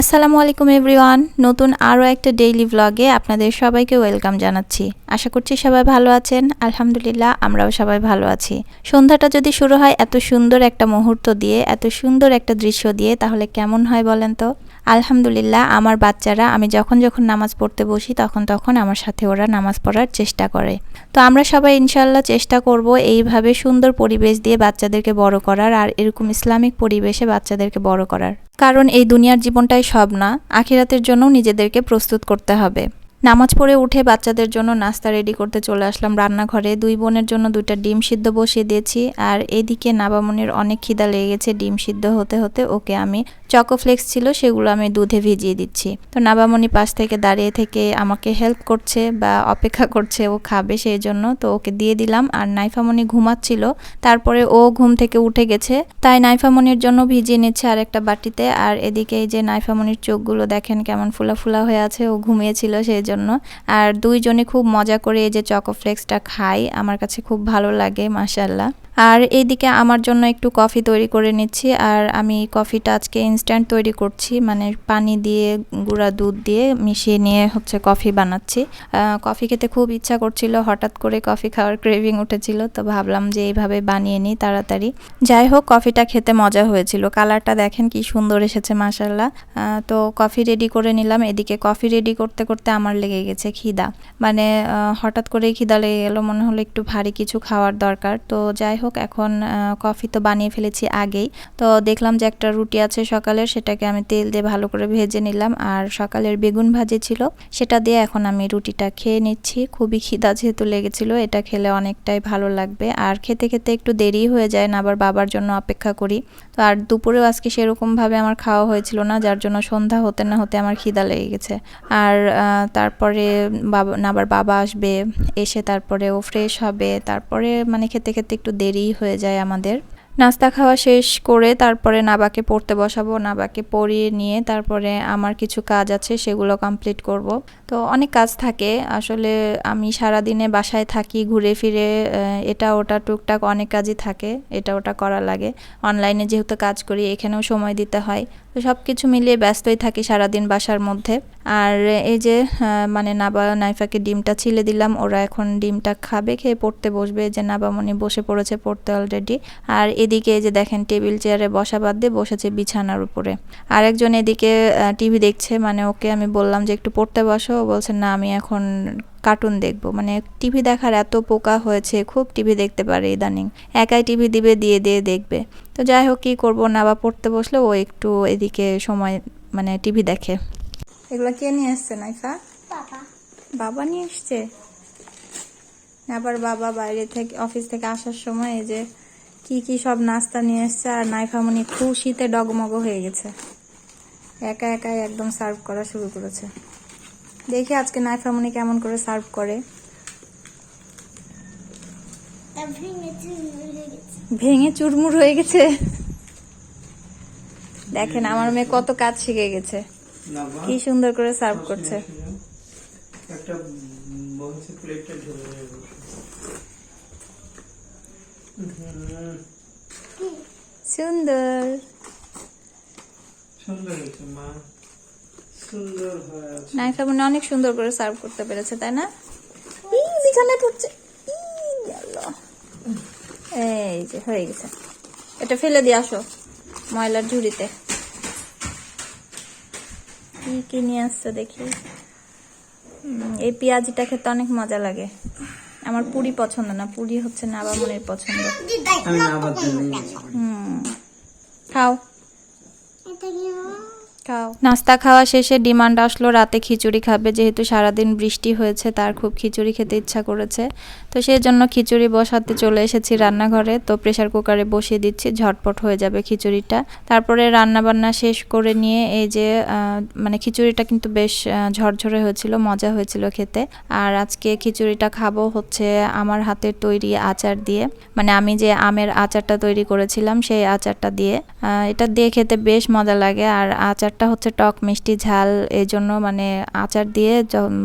আসসালামু আলাইকুম এভরিওয়ান, নতুন আরও একটা ডেইলি ব্লগে আপনাদের সবাইকে ওয়েলকাম জানাচ্ছি। আশা করছি সবাই ভালো আছেন। আলহামদুলিল্লাহ, আমরাও সবাই ভালো আছি। সন্ধ্যাটা যদি শুরু হয় এত সুন্দর একটা মুহূর্ত দিয়ে, এত সুন্দর একটা দৃশ্য দিয়ে, তাহলে কেমন হয় বলেন তো? আলহামদুলিল্লাহ, আমার বাচ্চারা, আমি যখন যখন নামাজ পড়তে বসি, তখন তখন আমার সাথে ওরা নামাজ পড়ার চেষ্টা করে। তো আমরা সবাই ইনশাল্লাহ চেষ্টা করব এইভাবে সুন্দর পরিবেশ দিয়ে বাচ্চাদেরকে বড় করার আর এরকম ইসলামিক পরিবেশে বাচ্চাদেরকে বড় করার। কারণ এই দুনিয়ার জীবনটাই সব না, আখিরাতের জন্য নিজেদেরকে প্রস্তুত করতে হবে। নামাজ পড়ে উঠে বাচ্চাদের জন্য নাস্তা রেডি করতে চলে আসলাম রান্নাঘরে। দুই বোনের জন্য দুইটা ডিম সিদ্ধ বসিয়ে দিয়েছি। আর এদিকে নাবামনির অনেক খিদা লেগে গেছে, ডিম সিদ্ধ হতে হতে ওকে আমি চকোফ্লেক্স ছিল, সেগুলো আমি দুধে ভিজিয়ে দিচ্ছি। তো নাবামনি পাশ থেকে দাঁড়িয়ে থেকে আমাকে হেল্প করছে বা অপেক্ষা করছে, ও খাবে সেই জন্য। তো ওকে দিয়ে দিলাম, আর নাইফামনি ঘুমাচ্ছিল। তারপরে ও ঘুম থেকে উঠে গেছে। তাই নাইফামনির জন্য ভিজিয়ে নিচ্ছে আর একটা বাটিতে। আর এদিকে এই যে নাইফামনির চোখগুলো দেখেন, কেমন ফুলা ফুলা হয়ে আছে, ও ঘুমিয়েছিল সেই জন্য। আর দুইজনে খুব মজা করে এই যে চকোফ্লেক্সটা খাই, আমার কাছে খুব ভালো লাগে মাসাল্লাহ আর এইদিকে আমার জন্য একটু কফি তৈরি করে নিচ্ছি, আর আমি কফিটা আজকে ইনস্ট্যান্ট তৈরি করছি মানে পানি দিয়ে, গুঁড়া দুধ দিয়ে মিশিয়ে নিয়ে হচ্ছে কফি বানাচ্ছি। কফি খেতে খুব ইচ্ছা করছিল, হঠাৎ করে কফি খাওয়ার ক্রেভিং উঠেছিল, তো ভাবলাম যে এইভাবে বানিয়ে নিই তাড়াতাড়ি। যাই হোক, কফিটা খেতে মজা হয়েছিল। কালারটা দেখেন কি সুন্দর এসেছে মাসাল্লাহ তো কফি রেডি করে নিলাম। এদিকে কফি রেডি করতে করতে আমার লেগে গেছে খিদা। মানে হঠাৎ করেই খিদা লেগে গেল, মনে হলো একটু ভারী কিছু খাওয়ার দরকার। তো যাই হোক এখন কফি তো বানিয়ে ফেলেছি আগেই। তো দেখলাম যে একটা রুটি আছে সকালের, সেটাকে আমি তেল দিয়ে ভালো করে ভেজে নিলাম। আর সকালের বেগুন ভাজি ছিল, সেটা দিয়ে এখন আমি রুটিটা খেয়ে নিচ্ছি। খুবই খিদা যেহেতু লেগেছিল, এটা খেলে অনেকটাই ভালো লাগবে। আর খেতে খেতে একটু দেরি হয়ে যায় না, আবার বাবার জন্য অপেক্ষা করি। তো আর দুপুরেও আজকে সেরকমভাবে আমার খাওয়া হয়েছিল না, যার জন্য সন্ধ্যা হতে না হতে আমার খিদা লেগে গেছে। আর তারপরে বাবা আবার বাবা আসবে, এসে তারপরে ও ফ্রেশ হবে। তারপরে মানে খেতে খেতে একটু দেরি হয়ে যায় আমাদের। নাস্তা খাওয়া শেষ করে তারপরে নাবাকে পড়তে বসাবো। নাবাকে পড়িয়ে নিয়ে তারপরে আমার কিছু কাজ আছে, সেগুলো কমপ্লিট করব। তো অনেক কাজ থাকে। আসলে আমি সারা দিনে বাসায় থাকি, ঘুরে ফিরে এটা ওটা টুকটাক অনেক কাজই থাকে, এটা ওটা করা লাগে। অনলাইনে যেহেতু কাজ করি, এখানেও সময় দিতে হয়। তো সব কিছু মিলিয়ে ব্যস্তই থাকি সারাদিন বাসার মধ্যে। আর এই যে মানে নাবা, নাইফাকে ডিমটা ছিলে দিলাম, ওরা এখন ডিমটা খাবে, খেয়ে পড়তে বসবে। যে নাবামণি বসে পড়েছে পড়তে অলরেডি আর এদিকে যে দেখেন টেবিল চেয়ারে বসা বাদ দিয়ে বসেছে বিছানার উপরে। আরেকজন এদিকে টিভি দেখছে মানে ওকে আমি বললাম যে একটু পড়তে বসো। ও বলছে না আমি এখন কার্টুন দেখব। মানে টিভি দেখার এত পোকা হয়েছে খুব টিভি দেখতে পারে ইদানিং। একাই টিভি দিবে দিয়ে দিয়ে দেখবে। তো যাই হোক কী করব না বা পড়তে বসলে ও একটু এদিকে সময় মানে টিভি দেখে। এগুলো কে নিয়ে আসছে নাইফা? বাবা। বাবা নিয়ে এসছে? আবার বাবা বাইরে থেকে অফিস থেকে আসার সময় এই যে কি কি সব নাস্তা নিয়ে এসছে আর নাইফামনি খুশিতে ডগমগ হয়ে গেছে। একা একাই একদম সার্ভ করা শুরু করেছে। দেখি আজকে নাইফামনি কেমন করে সার্ভ করে। ভেঙে চুরমুর হয়ে গেছে। ভেঙে চুরমুর হয়ে গেছে। দেখেন আমার মেয়ে কত কাজ শিখে গেছে। কি সুন্দর করে সার্ভ করছে। একটা প্লেটটা সুন্দর। সুন্দর হয়েছে মা। সুন্দর হয়ে আছে। নাইফা মনে অনেক সুন্দর করে সার্ভ করতে পেরেছে তাই না? ই, পড়ছে। এই যে হয়ে গেছে। এটা ফেলে দিয়ে আসো ময়লার ঝুড়িতে। কি কি নিয়ে আসছো দেখি। এই পেঁয়াজিটা খেতে অনেক মজা লাগে। আমার পুরি পছন্দ না। পুরি হচ্ছে নাবামনের পছন্দ। না বাদ দিই হুম। খাও? খাও। নাস্তা খাওয়া শেষে ডিমান্ড আসলো, রাতে খিচুড়ি খাবে। যেহেতু সারাদিন বৃষ্টি হয়েছে, তার খুব খিচুড়ি খেতে ইচ্ছা করেছে। তো সেই জন্য খিচুড়ি বসাতে চলে এসেছি রান্নাঘরে। তো প্রেসার কুকারে বসিয়ে দিচ্ছি, ঝটপট হয়ে যাবে খিচুড়িটা। তারপরে রান্না বান্না শেষ করে নিয়ে এই যে মানে খিচুড়িটা কিন্তু বেশ ঝরঝরে হয়েছিল, মজা হয়েছিল খেতে। আর আজকে খিচুড়িটা খাব হচ্ছে আমার হাতের তৈরি আচার দিয়ে। মানে আমি যে আমের আচারটা তৈরি করেছিলাম, সেই আচারটা দিয়ে। এটা দিয়ে খেতে বেশ মজা লাগে। আর আচারটা হচ্ছে টক, মিষ্টি, ঝাল এই জন্য মানে আচার দিয়ে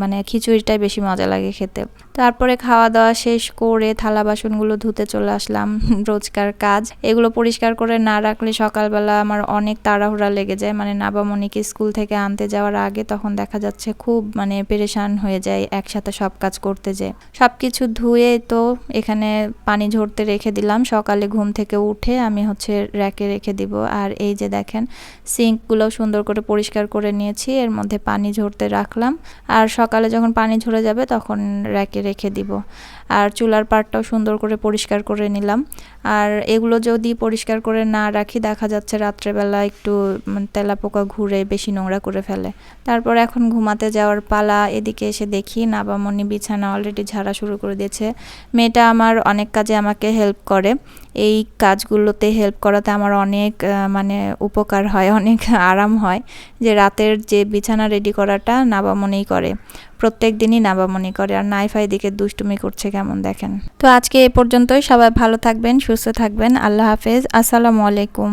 মানে খিচুড়িটাই বেশি মজা লাগে খেতে। তারপরে খাওয়া দাওয়া শেষ করে থালা বাসনগুলো ধুতে চলে আসলাম। রোজকার কাজ। এগুলো পরিষ্কার করে না রাখলে সকালবেলা আমার অনেক তাড়াহুড়া লেগে যায়। মানে নাবামণিকে স্কুল থেকে আনতে যাওয়ার আগে তখন দেখা যাচ্ছে খুব মানে পেরেশান হয়ে যায় একসাথে সব কাজ করতে যেয়ে। সব কিছু ধুয়ে তো এখানে পানি ঝরতে রেখে দিলাম। সকালে ঘুম থেকে উঠে আমি হচ্ছে র্যাকে রেখে দিব। আর এই যে দেখেন, সিঙ্কগুলো সুন্দর করে পরিষ্কার করে নিয়েছি। এর মধ্যে পানি ঝরতে রাখলাম। আর সকালে যখন পানি ঝরে যাবে তখন র্যাকে রেখে দিব। আর চুলার পাড়টাও সুন্দর করে পরিষ্কার করে নিলাম। আর এগুলো যদি পরিষ্কার করে না রাখি, দেখা যাচ্ছে রাত্রেবেলা একটু তেলাপোকা ঘুরে বেশি নোংরা করে ফেলে। তারপর এখন ঘুমাতে যাওয়ার পালা এদিকে এসে দেখি নাবামণি বিছানা অলরেডি ঝাড়া শুরু করে দিয়েছে। মেয়েটা আমার অনেক কাজে আমাকে হেল্প করে। এই কাজগুলোতে হেল্প করাতে আমার অনেক মানে উপকার হয়, অনেক আরাম হয়। যে রাতের যে বিছানা রেডি করাটা নাবামণিই করে। প্রত্যেক দিনই নাবামনি করে। আর নাইফা দিকে দুষ্টুমি করছে কেমন দেখেন। তো আজকে এ পর্যন্তই। সবাই ভালো থাকবেন, সুস্থ থাকবেন। আল্লাহ হাফেজ। আসসালামু আলাইকুম।